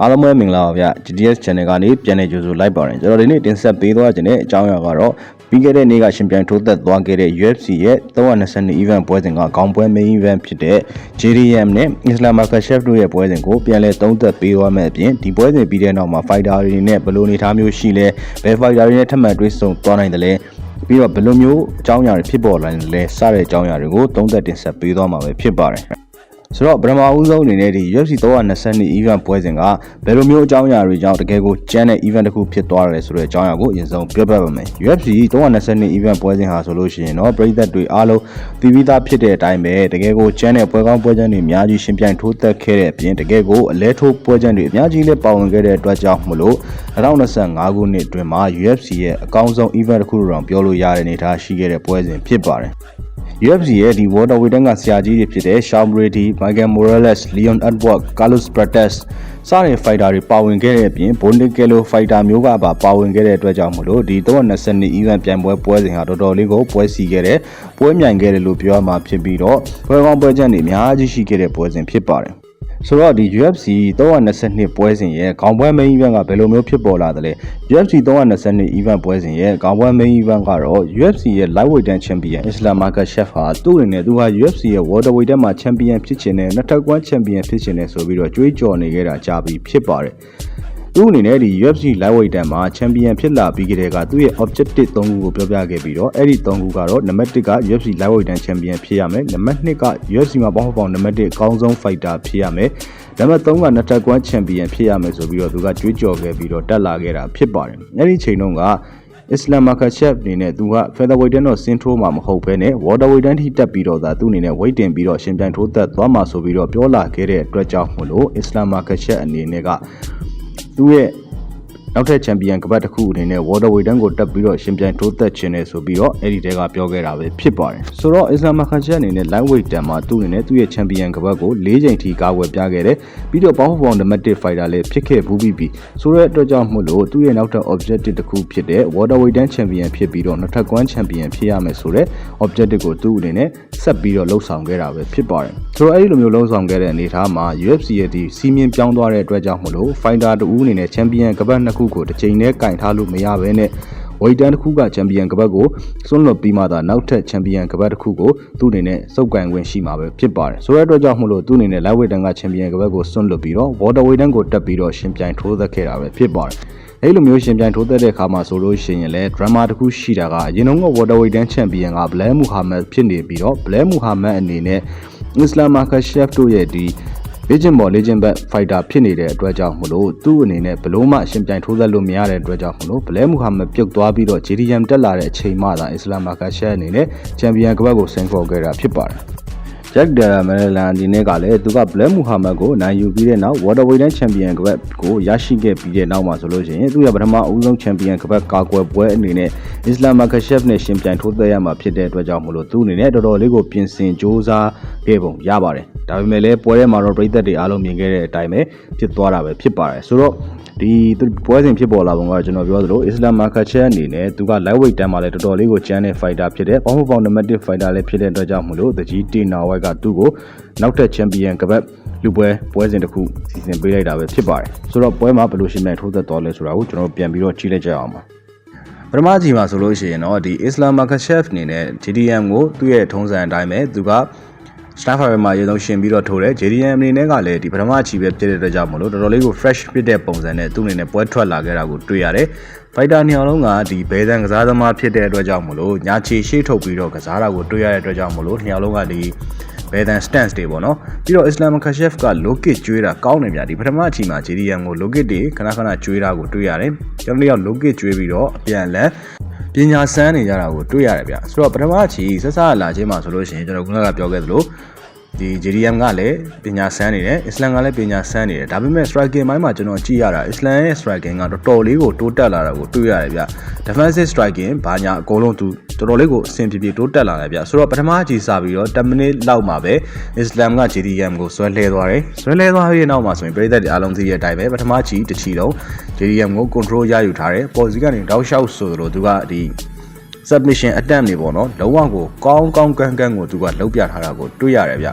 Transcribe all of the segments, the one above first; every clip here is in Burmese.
အားလုံးပဲမင်္ဂလာပါဗျ GTS Channel ကနေပြန်လည်ကြိုဆိုလိုက်ပါတယ်ကျွန်တော်ဒီနေ့တင်ဆက်ပေးသွားခြင်းတဲ့အကြောင်းအရာကတော့ပြီးခဲ့တဲ့နေ့ကရှင်ပြိုင်ထိုးသက်သွားခဲ့တဲ့ UFC ရဲ့322 event ပွဲစဉ်ကခေါင်းပွဲ main event ဖြစ်တဲ့ JDM နဲ့ Islam Makhachev တို့ရဲ့ပွဲစဉ်ကိုပြန်လည်သုံးသပ်ပေးသွားမယ်အပြင်ဒီပွဲစဉ်ပြီးတဲ့နောက်မှာ fighter တွေနဲ့ဘယ်လိုအနေအထားမျိုးရှိလဲဘယ် fighter တွေနဲ့ထပ်မံတွေ့ဆုံသွားနိုင်တယ်လဲပြီးတော့ဘယ်လိုမျိုးအကြောင်းအရာတွေဖြစ်ပေါ်လာနေလဲစတဲ့အကြောင်းအရာတွေကိုသုံးသပ်တင်ဆက်ပေးသွားမှာပဲဖြစ်ပါတယ် ဆိုတော့ပထမဦးဆုံးအနေနဲ့ဒီ UFC 322 event ပွဲစဉ်ကဘယ်လိုမျိုးအကြောင်းအရာတွေကြောင့်တကယ်ကိုကျန်းတဲ့ event တစ်ခုဖြစ်သွားတယ်ဆိုတဲ့အကြောင်းအရာကိုအရင်ဆုံးပြောပြပါမယ် UFC 322 event ပွဲစဉ်ဟာဆိုလို့ရှိရင်တော့ပြည်သက်တွေအားလုံးတည်ပြီးသားဖြစ်တဲ့အတိုင်းပဲတကယ်ကိုကျန်းတဲ့ပွဲကောင်းပွဲချမ်းတွေအများကြီးရှင်ပြိုင်ထိုးသက်ခဲ့တဲ့အပြင်တကယ်ကိုအလဲထိုးပွဲချမ်းတွေအများကြီးလည်းပါဝင်ခဲ့တဲ့အတွက်ကြောင့်မလို့2025ခုနှစ်အတွင်းမှာ UFC ရဲ့အကောင်းဆုံး event တစ်ခုလို့တောင်ပြောလို့ရတဲ့အနေအထားရှိခဲ့တဲ့ပွဲစဉ်ဖြစ်ပါတယ် UFC ရဲ့ဒီ Waterweight တန်းကဆရာကြီးတွေဖြစ်တဲ့ Sean Brady, Michael Morales, Leon Edwards, Carlos Prates စတဲ့ fighter တွေပါဝင်ခဲ့တဲ့အပြင် Bonnicelo fighter မျိုးကပါပါဝင်ခဲ့တဲ့အတွက်ကြောင့်မလို့ဒီ322 event ပြိုင်ပွဲပွဲစဉ်ဟာတော်တော်လေးကိုပွဲစီခဲ့တဲ့ပွဲမြိုင်ခဲ့တယ်လို့ပြောရမှာဖြစ်ပြီးတော့ပွဲကောင်းပွဲချမ်းတွေအများကြီးရှိခဲ့တဲ့ပွဲစဉ်ဖြစ်ပါတယ် ဆိုတော့ဒီ UFC 322ပွဲစဉ်ရဲ့ခေါင်းပွဲ main event ကဘယ်လိုမျိုးဖြစ်ပေါ်လာသလဲ UFC 322 event ပွဲစဉ်ရဲ့ခေါင်းပွဲ main event ကတော့ UFC ရဲ့ lightweight တန်း champion Islam Makhachev ဟာသူ့အနေနဲ့သူဟာ UFC ရဲ့ welterweight တန်းမှာ champion ဖြစ်ချင်တယ်နှစ်ထပ်ကွမ်း champion ဖြစ်ချင်တယ်ဆိုပြီးတော့ကြွေးကြော်နေခဲ့တာကြာပြီဖြစ်ပါတယ် သူ့အနေနဲ့ဒီ UFC lightweight တန်းမှာ champion ဖြစ်လာပြီးကြတဲ့ကသူ့ရဲ့ objective 3ခုကိုပြောပြခဲ့ပြီးတော့အဲ့ဒီ3ခုကတော့နံပါတ်1က UFC lightweight တန်း champion ဖြစ်ရမယ်နံပါတ်2က UFC မှာပေါင်းပေါင်းနံပါတ်1အကောင်းဆုံး fighter ဖြစ်ရမယ်နံပါတ်3ကနှစ်ထပ်ကွမ်း champion ဖြစ်ရမယ်ဆိုပြီးတော့သူကကြွေးကြော်ခဲ့ပြီးတော့တက်လာခဲ့တာဖြစ်ပါတယ်အဲ့ဒီချိန်တုန်းကအစ္စလမ်မာခါချက်အနေနဲ့သူက featherweight တန်းတော့ဆင်းထိုးမှာမဟုတ်ဘဲနဲ့ waterweight တန်းထိတက်ပြီးတော့သာသူအနေနဲ့ weight တင်ပြီးတော့ရှင်ပြိုင်ထိုးသက်သွားမှာဆိုပြီးတော့ပြောလာခဲ့တဲ့အတွက်ကြောင့်မို့လို့အစ္စလမ်မာခါချက်အနေနဲ့က သူ့ရဲ့ နောက်ထပ်ချန်ပီယံကပတ်တစ်ခုအနေနဲ့ waterweight တန်းကိုတက်ပြီးတော့ရှင်ပြိုင်ထိုးသက်ခြင်းနဲ့ဆိုပြီးတော့အဲ့ဒီတဲကပြောခဲ့တာပဲဖြစ်ပါတယ်ဆိုတော့ Islam Makhachev အနေနဲ့ lightweight တန်းမှာသူ့အနေနဲ့သူ့ရဲ့ချန်ပီယံကပတ်ကို၄ချိန်ထိကာကွယ်ပြခဲ့တယ်ပြီးတော့ power form name 1 fighter လည်းဖြစ်ခဲ့ဘူးပြီးပြီဆိုတော့အတွက်ကြောင့်မို့လို့သူ့ရဲ့နောက်ထပ် objective တစ်ခုဖြစ်တဲ့ waterweight တန်း champion ဖြစ်ပြီးတော့နောက်ထပ်ကွမ်း champion ဖြစ်ရမယ်ဆိုတော့ objective ကိုသူ့အနေနဲ့ဆက်ပြီးတော့လှုပ်ဆောင်ခဲ့တာပဲဖြစ်ပါတယ်ဆိုတော့အဲ့ဒီလိုမျိုးလှုပ်ဆောင်ခဲ့တဲ့အနေအထားမှာ UFC ရဲ့ဒီစီးမြင်ပြောင်းသွားတဲ့အတွက်ကြောင့်မို့လို့ fighter တူအနေနဲ့ champion ကပတ်နှစ်ခုကိုတစ်ချိန်တည်းကင်ထားလို့မရဘဲနဲ့ဝိတန်တစ်ခုကချန်ပီယံကပတ်ကိုစွန့်လွတ်ပြီးမှသာနောက်ထပ်ချန်ပီယံကပတ်တစ်ခုကိုသူ့အနေနဲ့စုပ်ကန်ခွင့်ရှိမှာပဲဖြစ်ပါတယ်ဆိုတဲ့အတွက်ကြောင့်မို့လို့သူ့အနေနဲ့ lightweight တန်းကချန်ပီယံကပတ်ကိုစွန့်လွတ်ပြီးတော့ waterweight တန်းကိုတက်ပြီးတော့ရှင်ပြိုင်ထိုးသက်ခဲ့တာပဲဖြစ်ပါတယ်အဲ့လိုမျိုးရှင်ပြိုင်ထိုးသက်တဲ့အခါမှာဆိုလို့ရှိရင်လည်း drama တစ်ခုရှိတာကအရင်တော့က waterweight တန်းချန်ပီယံက Blair Muhammad ဖြစ်နေပြီးတော့ Blair Muhammad အနေနဲ့ Islam Makhachev တို့ရဲ့ဒီ Legend Ball Legend Back Fighter ဖြစ်နေတဲ့အတွက်ကြောင့်မလို့သူ့အနေနဲ့ဘလို့မှရှင်ပြိုင်ထိုးသက်လို့မရတဲ့အတွက်ကြောင့်မလို့ဘလဲမူဟာမက်ပြုတ်သွားပြီးတော့ JDM တက်လာတဲ့အချိန်မှသာအစ္စလာမ်မာကာရှက်အနေနဲ့ချန်ပီယံကပတ်ကိုဆင်ခေါ်ခဲ့တာဖြစ်ပါတယ်။ Jack Della Maryland ဒီနေ့ကလည်းသူက Black Muhammad ကိုနိုင်ယူပြီးတဲ့နောက် Waterweight တန်းချန်ပီယံကပတ်ကိုရရှိခဲ့ပြီးတဲ့နောက်မှာဆိုလို့ရှိရင်သူရဲ့ပထမအဦးဆုံးချန်ပီယံကပတ်ကာကွယ်ပွဲအနေနဲ့ Islam Makhachev နဲ့ရှင်ပြိုင်ထိုးသက်ရမှာဖြစ်တဲ့အတွက်ကြောင့်မလို့သူအနေနဲ့တော်တော်လေးကိုပြင်ဆင်စ조사ခဲ့ပုံရပါတယ်။ဒါပေမဲ့လည်းပွဲထဲမှာတော့ပြည်သက်တွေအားလုံးမြင်ခဲ့တဲ့အတိုင်းပဲဖြစ်သွားတာပဲဖြစ်ပါတယ်။ဆိုတော့ဒီပွဲစဉ်ဖြစ်ပေါ်လာပုံကကျွန်တော်ပြောသလို Islam Makhachev အနေနဲ့သူက lightweight တန်းမှာလည်းတော်တော်လေးကိုကျန်းတဲ့ fighter ဖြစ်တယ်။ဘောင်းဖောင်နံပါတ်1 fighter လည်းဖြစ်တဲ့အတွက်ကြောင့်မလို့တကြီးတီနာဝိုက်ကသူ့ကိုနောက်ထပ် champion ကပတ်လူပွဲပွဲစဉ်တစ်ခုစီစဉ်ပေးလိုက်တာပဲဖြစ်ပါတယ်။ဆိုတော့ပွဲမှာဘယ်လိုရှင်မြန်ထိုးသက်သွားလဲဆိုတာကိုကျွန်တော်ပြန်ပြီးတော့ကြည့်လိုက်ကြအောင်ပါ။ပထမကြီးမှာဆိုလို့ရှိရင်တော့ဒီ Islam Makhachev အနေနဲ့ GDM ကိုသူ့ရဲ့ထုံးစံအတိုင်းပဲသူက Staff Fiber မှာရေဆုံးရှင်ပြီးတော့ထိုးတယ် JDM အနေနဲ့ကလည်းဒီပထမချီပဲဖြစ်တဲ့အတွက်ကြောင့်မလို့တော်တော်လေးကို fresh ဖြစ်တဲ့ပုံစံနဲ့သူ့အနေနဲ့ပွဲထွက်လာခဲ့တာကိုတွေ့ရတယ်။ Fighter နှစ်ယောက်လုံးကဒီဘဲတန်ကစားသမားဖြစ်တဲ့အတွက်ကြောင့်မလို့ညာချီရှေ့ထုတ်ပြီးတော့ကစားတာကိုတွေ့ရတဲ့အတွက်ကြောင့်မလို့နှစ်ယောက်လုံးကဒီ ဘဲတန် stance တွေပေါ့နော်ပြီးတော့ Islam Khashev က locket ကျွေးတာကောင်းနေဗျာဒီပထမအချိန်မှာ JDM ကို locket တွေခဏခဏကျွေးတာကိုတွေ့ရတယ်ကျွန်တော်တို့က locket ကျွေးပြီးတော့အပြန်လန်ပညာစမ်းနေကြတာကိုတွေ့ရတယ်ဗျဆိုတော့ပထမအချိန်ဆက်ဆက်လာခြင်းမှာဆိုလို့ရှိရင်ကျွန်တော်ခုနကပြောခဲ့သလို ဒီ JDM ကလည်းပညာဆန်းနေတယ်အစ္စလမ်ကလည်းပညာဆန်းနေတယ်ဒါပေမဲ့ striking ဘိုင်းမှာကျွန်တော်ကြည့်ရတာအစ္စလမ်ရဲ့ striking ကတော်တော်လေးကိုတိုးတက်လာတာကိုတွေ့ရတယ်ဗျ defensive striking ဘာညာအကုန်လုံးသူတော်တော်လေးကိုအဆင်ပြေပြေတိုးတက်လာတယ်ဗျဆိုတော့ပထမအကြီးစားပြီးတော့10မိနစ်လောက်မှာပဲအစ္စလမ်က JDM ကိုဆွဲလှဲသွားတယ်ဆွဲလှဲသွားပြီးနောက်မှာဆိုရင်ပြည်သက်တွေအားလုံးသိတဲ့အတိုင်းပဲပထမကြီးတစ်ချီတော့ JDM ကို control ရယူထားတယ်ပေါ်စီကနေတောက်လျှောက်ဆိုတော့သူကဒီ submission attempt တွေပေါ့နော်လုံးဝကိုကောင်းကောင်းကန်းကန်းကိုသူကလှုပ်ပြထားတာကိုတွေ့ရတယ်ဗျ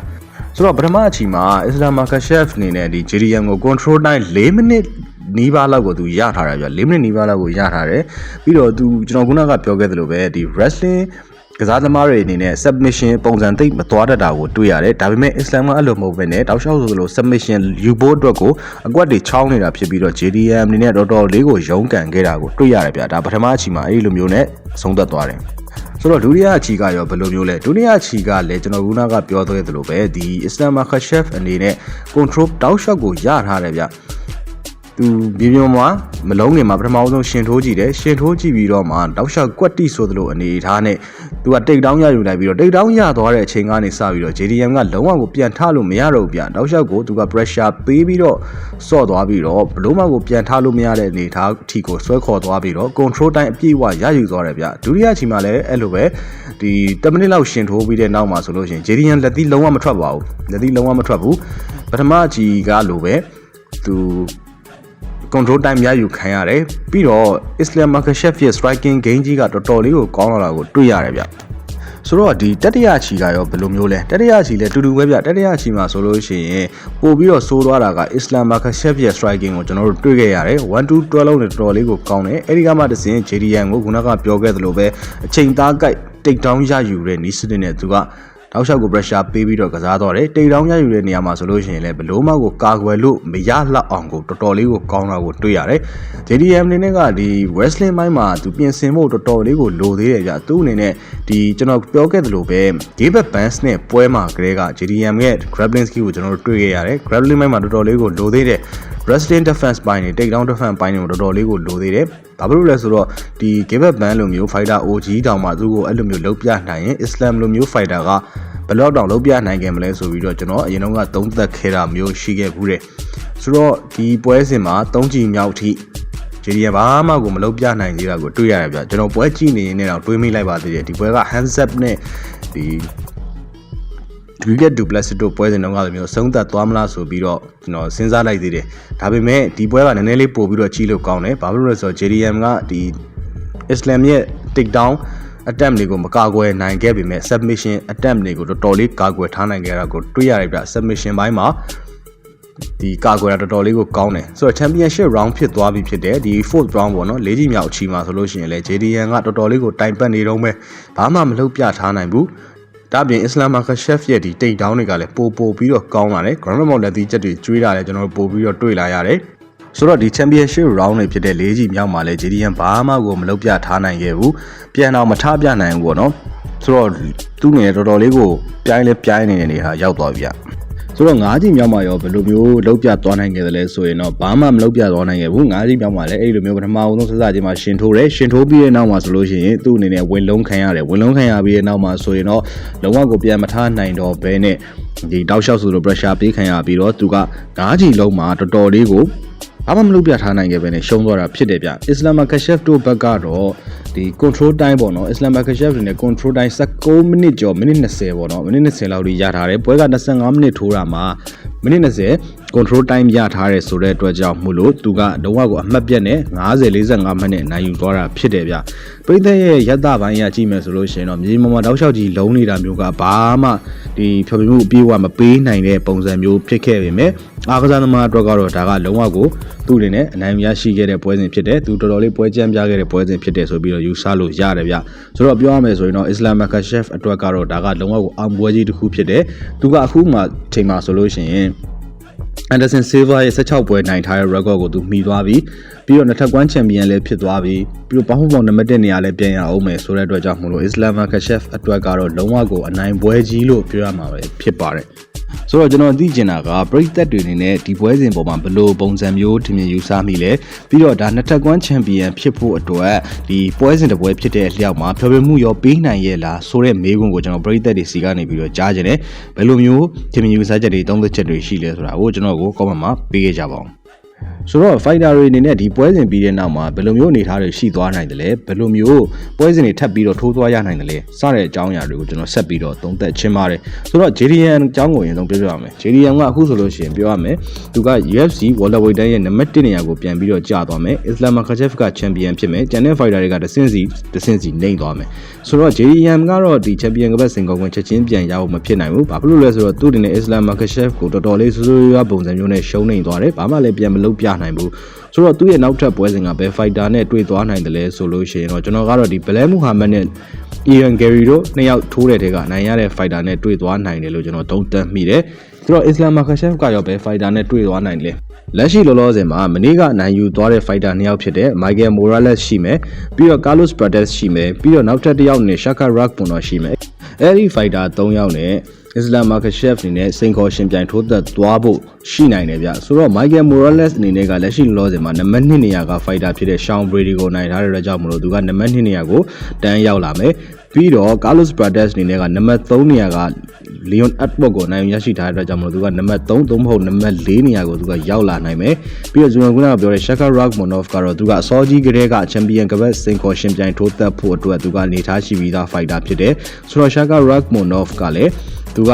ဆိုတော့ပထမအချိန်မှာအစ္စလာမ်မာကရှက်အနေနဲ့ဒီ JDM ကို control time 4မိနစ်နီးပါးလောက်ကိုသူရထားတယ်ဗျ4မိနစ်နီးပါးလောက်ကိုရထားတယ်ပြီးတော့သူကျွန်တော်ခုနကပြောခဲ့သလိုပဲဒီ wrestling ကစားသမားတွေအနေနဲ့ submission ပုံစံသိပ်မသွားတတ်တာကိုတွေ့ရတယ်ဒါပေမဲ့ Islam ကအဲ့လိုမဟုတ်ဘဲနဲ့တောက်လျှောက်ဆိုသလို submission ယူဖို့အတွက်ကိုအကွက်တွေချောင်းနေတာဖြစ်ပြီးတော့ JDM အနေနဲ့တော်တော်လေးကိုရုန်းကန်ခဲ့တာကိုတွေ့ရတယ်ဗျဒါပထမအချိန်မှာအဲ့ဒီလိုမျိုးနဲ့ဆုံးသက်သွားတယ်ဆိုတော့ဒုတိယအချီကရောဘယ်လိုမျိုးလဲဒုတိယအချီကလည်းကျွန်တော်ခုနကပြောသွဲသလိုပဲဒီ Islam Khashef အနေနဲ့ control တောက်လျှောက်ကိုရထားတယ်ဗျ သူမြေပြင်မှာမလုံးငင်မှာပထမဆုံးရှင်ထိုးကြည့်တယ်ရှင်ထိုးကြည့်ပြီးတော့မှတောက်လျှောက်ကွက်တိဆိုသလိုအနေအထားနဲ့သူကတိတ်တောင်းရယူလိုက်ပြီးတော့တိတ်တောင်းရသွားတဲ့အချိန်ကနေစပြီးတော့ JDM ကလုံးဝကိုပြန်ထလို့မရတော့ဘူးဗျတောက်လျှောက်ကိုသူက pressure ပေးပြီးတော့စော့သွားပြီးတော့ဘလုံးမကိုပြန်ထလို့မရတဲ့အနေအထားအထိကိုဆွဲခေါ်သွားပြီးတော့ control time အပြည့်အဝရယူသွားတယ်ဗျဒုတိယအချိန်မှာလည်းအဲ့လိုပဲဒီ10မိနစ်လောက်ရှင်ထိုးပြီးတဲ့နောက်မှာဆိုလို့ရှိရင် JDM လက်သီးလုံးဝမထွက်ပါဘူးလက်သီးလုံးဝမထွက်ဘူးပထမအချီကလိုပဲသူ control time ရယူခံရတယ်ပြီးတော့ Islam Makhachev ရဲ့ striking game ကြီးကတော်တော်လေးကိုကောင်းလာတာကိုတွေ့ရတယ်ဗျဆိုတော့ဒီတတိယချီကရောဘယ်လိုမျိုးလဲတတိယချီလဲတူတူပဲဗျတတိယချီမှာဆိုလို့ရှိရင်ပို့ပြီးတော့ဆိုးသွားတာက Islam Makhachev ရဲ့ striking ကိုကျွန်တော်တို့တွေ့ခဲ့ရတယ်1 2 12လုံးနဲ့တော်တော်လေးကိုကောင်းတယ်အဲဒီကမှတစ်စင် JDM ကိုခုနကပြောခဲ့သလိုပဲအချိန်သားကိုက်တိတ်တောင်းရယူတဲ့နီးစနစ်နဲ့သူက တောက်လျှောက်ကို pressure ပေးပြီးတော့ကစားတော့တယ်တိတ်တောင်းရယူတဲ့နေရာမှာဆိုလို့ရှိရင်လည်းဘလို့မှကိုကာကွယ်လို့မရလောက်အောင်ကိုတော်တော်လေးကိုကောင်းတာကိုတွေ့ရတယ် JDM အနေနဲ့ကဒီ wrestling ဘိုင်းမှာသူပြင်ဆင်ဖို့တော်တော်လေးကိုလိုသေးတယ်ကြာသူ့အနေနဲ့ဒီကျွန်တော်ပြောခဲ့သလိုပဲ game back bands နဲ့ပွဲမှာကလေးက JDM ရဲ့ grappling skill ကိုကျွန်တော်တို့တွေ့ခဲ့ရတယ် grappling ဘိုင်းမှာတော်တော်လေးကိုလိုသေးတယ် wrestling defense ဘိုင်းတွေ take down defense ဘိုင်းတွေကိုတော်တော်လေးကိုလိုသေးတယ်ဘာဖြစ်လို့လဲဆိုတော့ဒီ game back band လိုမျိုး fighter OG တောင်မှသူ့ကိုအဲ့လိုမျိုးလုံးပြနိုင်ရင် Islam လိုမျိုး fighter ကဘယ်လောက်တောင်လုံးပြနိုင်ခဲ့မလဲဆိုပြီးတော့ကျွန်တော်အရင်တော့ကသုံးသပ်ခဲ့တာမျိုးရှိခဲ့ဘူးတဲ့ဆိုတော့ဒီပွဲစဉ်မှာ၃ကြိမ်မြောက်ထိဂျေဒီယဘာမှကိုမလုပ်ပြနိုင်သေးတာကိုတွေ့ရတယ်ဗျကျွန်တော်ပွဲကြည့်နေရင်လည်းတော့တွေးမိလိုက်ပါသေးတယ်ဒီပွဲက hands up နဲ့ဒီ Juliet Duplastis တို့ပွဲစဉ်တုန်းကလိုမျိုးဆုံးသက်သွားမလားဆိုပြီးတော့ကျွန်တော်စဉ်းစားလိုက်သေးတယ်ဒါပေမဲ့ဒီပွဲကနည်းနည်းလေးပို့ပြီးတော့ကြီးလို့ကောင်းတယ်ဘာဖြစ်လို့လဲဆိုတော့ JDM ကဒီ Islam ရဲ့ take down attempt တွေကိုမကာကွယ်နိုင်ခဲ့ပေမဲ့ submission attempt တွေကိုတော်တော်လေးကာကွယ်ထားနိုင်ခဲ့တာကိုတွေ့ရတယ်ဗျ submission ဘိုင်းမှာဒီကာကွယ်တာတော်တော်လေးကိုကောင်းတယ်ဆိုတော့ championship round ဖြစ်သွားပြီဖြစ်တယ်ဒီ fourth round ပေါ့နော်လေးကြီးမြောက်အချီမှာဆိုလို့ရှိရင်လည်း JDN ကတော်တော်လေးကိုတိုင်ပတ်နေတော့မယ်ဘာမှမလုပ်ပြထားနိုင်ဘူး ဒါပြင်အစ္စလာမ်မာခရှက်ရဲ့ဒီတိတ်တောင်းတွေကလည်းပိုပိုပြီးတော့ကောင်းလာတယ် ground ball လက်သီးချက်တွေကျွေးတာလည်းကျွန်တော်တို့ပို့ပြီးတော့တွေ့လာရတယ်ဆိုတော့ဒီ championship round တွေဖြစ်တဲ့၄ကြီးမြောက်မှာလဲ JDM ဘာမှကိုမလုပ်ပြထားနိုင်ခဲ့ဘူးပြန်တော့မထားပြနိုင်ဘူးပေါ့နော်ဆိုတော့သူ့ငယ်တော်တော်လေးကိုပြိုင်းလဲပြိုင်းနေတဲ့နေဟာရောက်သွားပြီဗျ ဆိုတော့၅ကြီးမြောက်မှာရောဘယ်လိုမျိုးလောက်ပြသွားနိုင်ခဲ့တယ်လဲဆိုရင်တော့ဘာမှမလောက်ပြသွားနိုင်ခဲ့ဘူး၅ကြီးမြောက်မှာလည်းအဲ့လိုမျိုးပထမဆုံးစစချင်းမှာရှင်ထိုးတယ်ရှင်ထိုးပြီးတဲ့နောက်မှာဆိုလို့ရှိရင်သူ့အနေနဲ့ဝင်လုံးခံရတယ်ဝင်လုံးခံရပြီးတဲ့နောက်မှာဆိုရင်တော့လုံးဝကိုပြန်မထားနိုင်တော့ဘဲနဲ့ဒီတောက်လျှောက်ဆိုတော့ pressure ပေးခံရပြီးတော့သူက၅ကြီးလုံးမှာတော်တော်လေးကို ဘာမှမလုပ်ပြထားနိုင်ခဲ့ပဲနဲ့ရှုံးသွားတာဖြစ်တယ်ဗျအစ္စလာမ်ကရှက်တို့ဘက်ကတော့ဒီ control time ပေါ့နော်အစ္စလာမ်ကရှက်တွေနဲ့ control time 16မိနစ်ကျော်မိနစ်20ပေါ့နော်မိနစ်20လောက်ကြီးရထားတယ်ပွဲက25မိနစ်ထိုးတာမှာမိနစ်20 control time ရထားတယ်ဆိုတဲ့အတွက်ကြောင့်မို့လို့သူကလုံးဝကိုအမှတ်ပြတ်နဲ့50 45မိနစ်နိုင်ယူသွားတာဖြစ်တယ်ဗျပရိသတ်ရဲ့ရက်သားပိုင်းရကြည့်မယ်ဆိုလို့ရှိရင်တော့မြေမမတောက်လျှောက်ကြီးလုံးနေတာမျိုးကဘာမှ ဒီဖြောပြမှုအပြေးအဝမပေးနိုင်တဲ့ပုံစံမျိုးဖြစ်ခဲ့ပေမဲ့အားကစားသမားအတွက်ကတော့ဒါကလုံးဝကိုသူ့အနေနဲ့အနိုင်ရရှိခဲ့တဲ့ပွဲစဉ်ဖြစ်တယ်သူတော်တော်လေးပွဲကြမ်းပြခဲ့တဲ့ပွဲစဉ်ဖြစ်တယ်ဆိုပြီးတော့ယူဆလို့ရတယ်ဗျဆိုတော့ပြောရမယ်ဆိုရင်တော့ Islam Makhachev အတွက်ကတော့ဒါကလုံးဝကိုအောင်ပွဲကြီးတစ်ခုဖြစ်တယ်သူကအခုမှချိန်မှာဆိုလို့ရှိရင် Anderson Silva ရဲ့16ပွဲနိုင်ထားတဲ့ record ကိုသူမှီသွားပြီပြီးတော့နှစ်ထပ်ကွမ်းချန်ပီယံလည်းဖြစ်သွားပြီပြီးတော့ပေါင်းဖောင်နံပါတ်1နေရာလည်းပြန်ရအောင်မယ်ဆိုတဲ့အတွက်ကြောင့်မလို့ Islam Makhachev အတွက်ကတော့လုံးဝကိုအနိုင်ပွဲကြီးလို့ပြောရမှာပဲဖြစ်ပါတယ်ဆိုတော့ကျွန်တော်သိချင်တာကပရိသတ်တွေအနေနဲ့ဒီပွဲစဉ်ပေါ်မှာဘယ်လိုပုံစံမျိုးထင်မြင်ယူဆမိလဲပြီးတော့ဒါနှစ်ထပ်ကွမ်းချန်ပီယံဖြစ်ဖို့အတွက်ဒီပွဲစဉ်တစ်ပွဲဖြစ်တဲ့အလျောက်မှာဖျော်ဖြေမှုရောပေးနိုင်ရဲ့လားဆိုတဲ့မေးခွန်းကိုကျွန်တော်ပရိသတ်တွေစီကနေပြီးတော့ကြားချင်တယ်ဘယ်လိုမျိုးထင်မြင်ယူဆချက်တွေသုံးသက်ချက်တွေရှိလဲဆိုတာကိုကျွန်တော်ကို comment မှာပေးခဲ့ကြပါဦး ဆိုတော့ fighter တွေအနေနဲ့ဒီပွဲစဉ်ပြီးတဲ့နောက်မှာဘယ်လိုမျိုးအနေအထားတွေရှိသွားနိုင်တယ်လဲဘယ်လိုမျိုးပွဲစဉ်တွေထပ်ပြီးတော့ထိုးသွားရနိုင်တယ်လဲစတဲ့အကြောင်းအရာတွေကိုကျွန်တော်ဆက်ပြီးတော့သုံးသပ်ချင်းပါတယ်ဆိုတော့ JDN အကြောင်းကိုအရင်ဆုံးပြောပြရမယ် JDN ကအခုဆိုလို့ရှိရင်ပြောရမယ်သူက UFC World Weight ရဲ့နံပါတ်1နေရာကိုပြန်ပြီးတော့ကြာသွားမယ် Islam Makhachev က champion ဖြစ်မယ်ကျန်တဲ့ fighter တွေကတစ်ဆင့်စီတစ်ဆင့်စီနှိမ့်သွားမယ်ဆိုတော့ JDM ကတော့ဒီ champion ကပတ်စင်ကောကွန်ချက်ချင်းပြန်ရဖို့မဖြစ်နိုင်ဘူးဘာဖြစ်လို့လဲဆိုတော့သူ့အနေနဲ့ Islam Makhachev ကိုတော်တော်လေးဆိုးဆိုးရွားပုံစံမျိုးနဲ့ရှုံးနေသွားတယ်ဘာမှလည်းပြန်မလုပ်ပြနိုင်ဘူးဆိုတော့သူ့ရဲ့နောက်ထပ်ပွဲစဉ်ကဘယ် fighter နဲ့တွေ့သွားနိုင်တယ်လဲဆိုလို့ရှိရင်တော့ကျွန်တော်ကတော့ဒီ Black Muhammad နဲ့ Ian Gary တို့နှစ်ယောက်ထိုးတဲ့ထဲကအနိုင်ရတဲ့ fighter နဲ့တွေ့သွားနိုင်တယ်လို့ကျွန်တော်သုံးသပ်မိတယ်ဆိုတော့ Islam Makhachev ကရောဘယ် fighter နဲ့တွေ့သွားနိုင်လဲလက်ရှိလောလောဆယ်မှာမနေ့ကနိုင်ယူသွားတဲ့ fighter နှစ်ယောက်ဖြစ်တဲ့ Michael Morales ရှိမယ်ပြီးတော့ Carlos Prates ရှိမယ်ပြီးတော့နောက်ထပ်တစ်ယောက်နဲ့ Shaka Rakhmonov ရှိမယ်အဲဒီ fighter ၃ယောက်နဲ့ Islam Makhachev အနေနဲ့စိန်ခေါ်ရှင်ပြိုင်ထိုးသက်သွားဖို့ရှိနိုင်တယ်ဗျဆိုတော့ Michael Morales အနေနဲ့ကလက်ရှိလောလောဆယ်မှာနံပါတ်2နေရာက fighter ဖြစ်တဲ့ Sean Brady ကိုနိုင်ထားတဲ့အတွက်ကြောင့်မလို့သူကနံပါတ်2နေရာကိုတန်းရောက်လာမယ်ပြီးတော့ Carlos Prates အနေနဲ့ကနံပါတ်3နေရာက Leon Edward ကိုနိုင်ရရှိထားတဲ့အတွက်ကြောင့်မလို့သူကနံပါတ်3သုံးမဟုတ်နံပါတ်4နေရာကိုသူကရောက်လာနိုင်မယ်ပြီးတော့ဇူမန်ကုနာကပြောတဲ့ Shaka Rakhmonov ကတော့သူကအစောကြီးကတည်းကချန်ပီယံကပတ်စင်ခေါ်ရှင်ပြိုင်ထိုးသက်ဖို့အတွက်သူကနေထားရှိပြီးသား fighter ဖြစ်တယ်ဆိုတော့ Shaka Rakhmonov ကလည်း သူက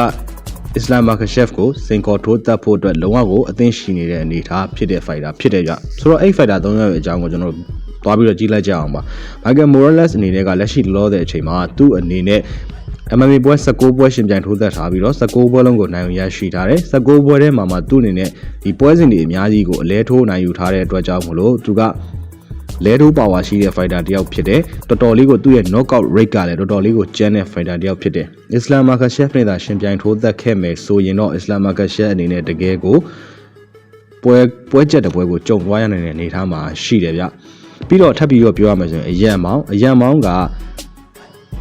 အစ္စလာမ်မာခရှက်ကိုစင်ကော်ထိုးတက်ဖို့အတွက်လုံးဝကိုအသင်းရှိနေတဲ့အနေအထားဖြစ်တဲ့ fighter ဖြစ်တဲ့ကြဆိုတော့အဲ့ fighter ၃ယောက်ရဲ့အကြောင်းကိုကျွန်တော်တို့သွားပြီးတော့ကြည့်လိုက်ကြအောင်ပါ။ Michael Morales အနေနဲ့ကလက်ရှိလောတဲ့အချိန်မှာသူ့အနေနဲ့ MMA ပွဲ16ပွဲရှင်ပြိုင်ထိုးသက်ထားပြီးတော့16ပွဲလုံးကိုနိုင်ရရှိထားတယ်16ပွဲထဲမှာမှသူ့အနေနဲ့ဒီပွဲစဉ်တွေအများကြီးကိုအလဲထိုးနိုင်ယူထားတဲ့အတွက်ကြောင့်မလို့သူက လဲထိုးပါဝါရှိတဲ့ fighter တယောက်ဖြစ်တယ်တော်တော်လေးကိုသူ့ရဲ့ knockout rate ကလည်းတော်တော်လေးကိုကျန်းတဲ့ fighter တယောက်ဖြစ်တယ် Islam Makhachev နဲ့သာရှင်ပြိုင်ထိုးသက်ခဲ့မယ်ဆိုရင်တော့ Islam Makhachev အနေနဲ့တကယ်ကိုပွဲပွဲချက်တဲ့ပွဲကိုကြုံသွားရနိုင်တဲ့အနေအထားမှာရှိတယ်ဗျပြီးတော့ထပ်ပြီးတော့ပြောရမယ်ဆိုရင်အရန်မောင်းအရန်မောင်းက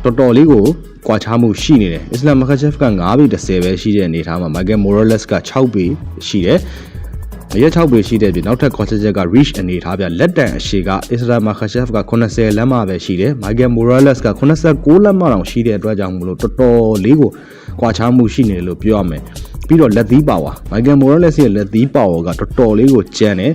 တော်တော်လေးကိုကွာခြားမှုရှိနေတယ်အစ္စလာမ်မခချက်ဖ်က9ပေ30ပဲရှိတဲ့အနေအထားမှာမိုက်ကယ်မိုရလက်စ်က6ပေရှိတယ် အရက်6ပေရှိတဲ့ပြင်နောက်ထပ် concept က reach အနေထားပြလက်တန်အရှိကအစ္စလာမ်မခချက်ဖ်က80လက်မပဲရှိတယ်မိုက်ကယ်မိုရလက်စ်က89လက်မတောင်ရှိတဲ့အတွက်ကြောင့်မလို့တော်တော်လေးကိုကွာခြားမှုရှိနေတယ်လို့ပြောရမယ်ပြီးတော့လက်သီးပါဝါမိုက်ကယ်မိုရလက်စ်ရဲ့လက်သီးပါဝါကတော်တော်လေးကိုကျန်းတယ်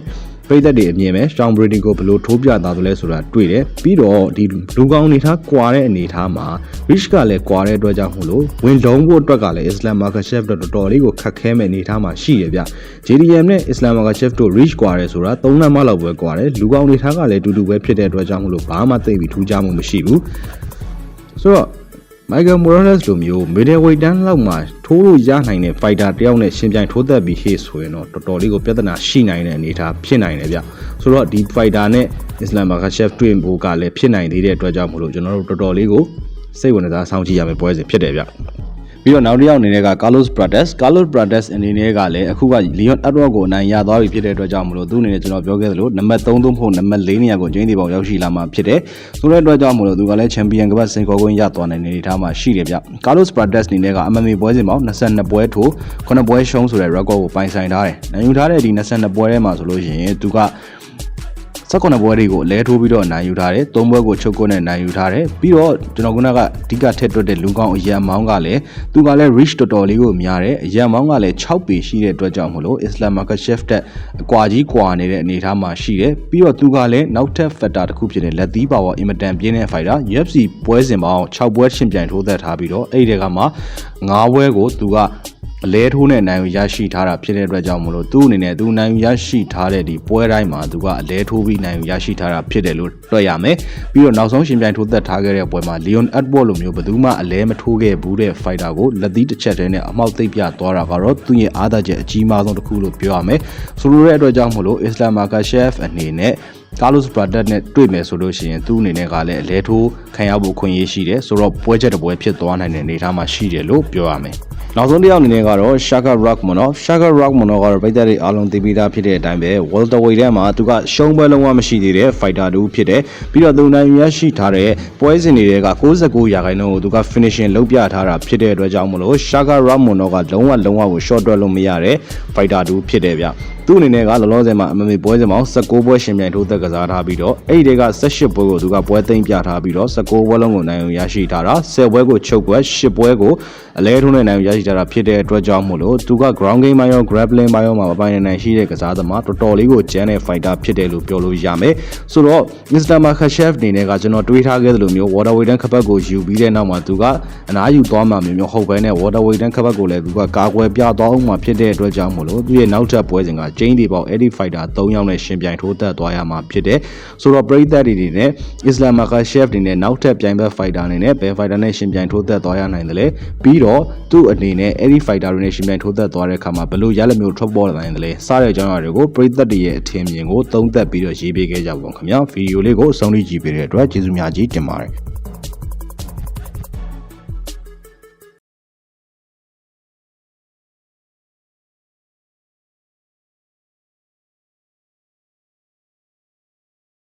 ပိတ်သက်တွေအမြင်ပဲရှောင်းဘရီဒီကိုဘယ်လိုထိုးပြသားသလဲဆိုတာတွေ့တယ်ပြီးတော့ဒီလူကောင်းအနေထားကွာတဲ့အနေထားမှာ rich ကလည်းကွာတဲ့အတွက်ကြောင့်မို့လို့ဝင်လုံးဖို့အတွက်ကလည်း Islam Makhachev တို့တော်တော်လေးကိုခက်ခဲမဲ့အနေထားမှာရှိတယ်ဗျ JDM နဲ့ Islam Makhachev တို့ rich ကွာတယ်ဆိုတာ၃လမှလောက်ပဲကွာတယ်လူကောင်းအနေထားကလည်းတူတူပဲဖြစ်တဲ့အတွက်ကြောင့်မို့လို့ဘာမှသိပြီးထူးခြားမှုမရှိဘူးဆိုတော့ Michael Morales လိုမျိုး middleweight တန်းလောက်မှာထိုးလို့ရနိုင်တဲ့ fighter တယောက်နဲ့ရှင်ပြိုင်ထိုးသက်ပြီးဟေ့ဆိုရင်တော့တော်တော်လေးကိုပြဿနာရှိနိုင်တဲ့အနေအထားဖြစ်နိုင်တယ်ဗျဆိုတော့ဒီ fighter နဲ့ Islam Makhachev တွေ့ဖို့ကလည်းဖြစ်နိုင်သေးတဲ့အတွက်ကြောင့်မလို့ကျွန်တော်တို့တော်တော်လေးကိုစိတ်ဝင်စားစောင့်ကြည့်ရမယ့်ပွဲစဉ်ဖြစ်တယ်ဗျ ပြီးတော့နောက်တစ်ယောက်အနေနဲ့က Carlos Prates Carlos Prates အနေနဲ့ကလည်းအခုက Leon Edward ကိုအနိုင်ရသွားပြီဖြစ်တဲ့အတွက်ကြောင့်မလို့သူ့အနေနဲ့ကျွန်တော်ပြောခဲ့သလိုနံပါတ်3သုံးဖို့နံပါတ်4နေရာကိုကျင်းဒီပေါင်ရောက်ရှိလာမှာဖြစ်တယ်ဆိုတဲ့အတွက်ကြောင့်မလို့သူကလည်း Champion ကပတ်စင်ခေါ်ခွင့်ရသွားနိုင်တဲ့အနေအထားမှာရှိတယ်ဗျ Carlos Prates အနေနဲ့က MMA ပွဲစဉ်ပေါင်း22ပွဲထိုး9ပွဲရှုံးဆိုတဲ့ record ကိုပိုင်ဆိုင်ထားတယ်နိုင်ယူထားတဲ့ဒီ22ပွဲထဲမှာဆိုလို့ရှိရင်သူက 19ပွဲတွေကိုအလဲထိုးပြီးတော့နိုင်ယူထားတယ်။၃ပွဲကိုချုပ်ကိုနဲ့နိုင်ယူထားတယ်။ပြီးတော့ကျွန်တော်ကကအဓိကထက်တွက်တဲ့လူကောင်းအရန်မောင်းကလည်းသူကလည်း reach တော်တော်လေးကိုများတယ်။အရန်မောင်းကလည်း6ပေရှိတဲ့အတွက်ကြောင့်မလို့ Islam Makhachev တက်အကွာကြီးကွာနေတဲ့အနေအထားမှာရှိတယ်။ပြီးတော့သူကလည်းနောက်ထပ် factor တစ်ခုဖြစ်တဲ့လက်သီးပါဝါအင်မတန်ပြင်းတဲ့ fighter UFC ပွဲစဉ်ပေါင်း6ပွဲရှင်ပြိုင်ထိုးသက်ထားပြီးတော့အဲ့ဒီကမှ9ပွဲကိုသူက အလဲထိုးနဲ့နိုင်ယူရရှိထားတာဖြစ်တဲ့အတွက်ကြောင့်မလို့သူ့အနေနဲ့သူနိုင်ယူရရှိထားတဲ့ဒီပွဲတိုင်းမှာသူကအလဲထိုးပြီးနိုင်ယူရရှိထားတာဖြစ်တယ်လို့တွေ့ရမယ်ပြီးတော့နောက်ဆုံးရှင်ပြိုင်ထိုးသက်ထားခဲ့တဲ့ပွဲမှာ Leon Edward လိုမျိုးဘယ်သူမှအလဲမထိုးခဲ့ဘူးတဲ့ fighter ကိုလက်သီးတစ်ချက်တည်းနဲ့အမောက်သိပ်ပြသွားတာကတော့သူ့ရဲ့အားသာချက်အကြီးမားဆုံးတစ်ခုလို့ပြောရမယ်ဆိုလိုတဲ့အတွက်ကြောင့်မလို့ Islam Makhachev အနေနဲ့ Carlos Pradet နဲ့တွေ့မယ်ဆိုလို့ရှိရင်သူ့အနေနဲ့ကလည်းအလဲထိုးခံရဖို့ခွင့်ရရှိတယ်ဆိုတော့ပွဲချက်တစ်ပွဲဖြစ်သွားနိုင်တဲ့အနေအထားမှာရှိတယ်လို့ပြောရမယ် နောက်ဆုံးတစ်ယောက်အနေနဲ့ကတော့ Shaka Rakhmonov Shaka Rakhmonov ကတော့ပိတ်သက်တွေအားလုံးသိပြီးသားဖြစ်တဲ့အတိုင်းပဲ welterweight ထဲမှာသူကရှုံးပွဲလုံးဝမရှိသေးတဲ့ fighter တူဖြစ်တယ်ပြီးတော့သူနိုင်ရရှိထားတဲ့ပွဲစဉ်တွေက69ရာခိုင်နှုန်းကိုသူက finishing လုပ်ပြထားတာဖြစ်တဲ့အတွက်ကြောင့်မလို့ Shaka Rakhmonov ကလုံးဝလုံးဝကို short တွက်လို့မရတဲ့ fighter တူဖြစ်တယ်ဗျ သူ့အနေနဲ့ကလောလောဆယ်မှာအမမေပွဲစဉ်ပေါင်း16ပွဲရှင်ပြိုင်ထိုးသက်ကစားထားပြီးတော့အဲ့ဒီတွေက18ပွဲကိုသူကပွဲသိမ်းပြထားပြီးတော့16ပွဲလုံးကိုနိုင်အောင်ရရှိထားတာ10ပွဲကိုချုပ်ပွဲ10ပွဲကိုအလဲထုံးနဲ့နိုင်အောင်ရရှိထားတာဖြစ်တဲ့အတွက်ကြောင့်မို့လို့သူက ground game မှာရော grappling မှာရောမှာမပိုင်နိုင်နိုင်ရှိတဲ့ကစားသမားတော်တော်လေးကိုကျန်းတဲ့ fighter ဖြစ်တယ်လို့ပြောလို့ရမယ်ဆိုတော့ Mr. Makhachev အနေနဲ့ကကျွန်တော်တွေးထားခဲ့သလိုမျိုး waterweight တန်းခပတ်ကိုယူပြီးတဲ့နောက်မှာသူကအနားယူသွားမှာမျိုးမျိုးဟုတ်ပဲနဲ့ waterweight တန်းခပတ်ကိုလည်းသူကကာကွယ်ပြသွားအောင်မှာဖြစ်တဲ့အတွက်ကြောင့်မို့လို့သူရဲ့နောက်ထပ်ပွဲစဉ်က chain တွေပေါက် Eddie Fighter 3ယောက်နဲ့ရှင်ပြိုင်ထိုးသက်သွားရမှာဖြစ်တယ်ဆိုတော့ပရိသတ်တွေအနေနဲ့ Islam Makhachev အနေနဲ့နောက်ထပ်ပြိုင်ဘက် fighter အနေနဲ့ဘယ် fighter နဲ့ရှင်ပြိုင်ထိုးသက်သွားရနိုင်တယ်လဲပြီးတော့သူ့အနေနဲ့ Eddie Fighter တွေနဲ့ရှင်ပြိုင်ထိုးသက်သွားတဲ့အခါမှာဘယ်လိုရလမျိုးထွက်ပေါ်လာနိုင်တယ်လဲစတဲ့အကြောင်းအရာတွေကိုပရိသတ်တွေရဲ့အထင်မြင်ကိုသုံးသပ်ပြီးတော့ရေးပေးခဲ့ကြပါဦးခင်ဗျာဗီဒီယိုလေးကိုအဆုံးထိကြည့်ပေးတဲ့အတွက်ကျေးဇူးများကြီးတင်ပါတယ်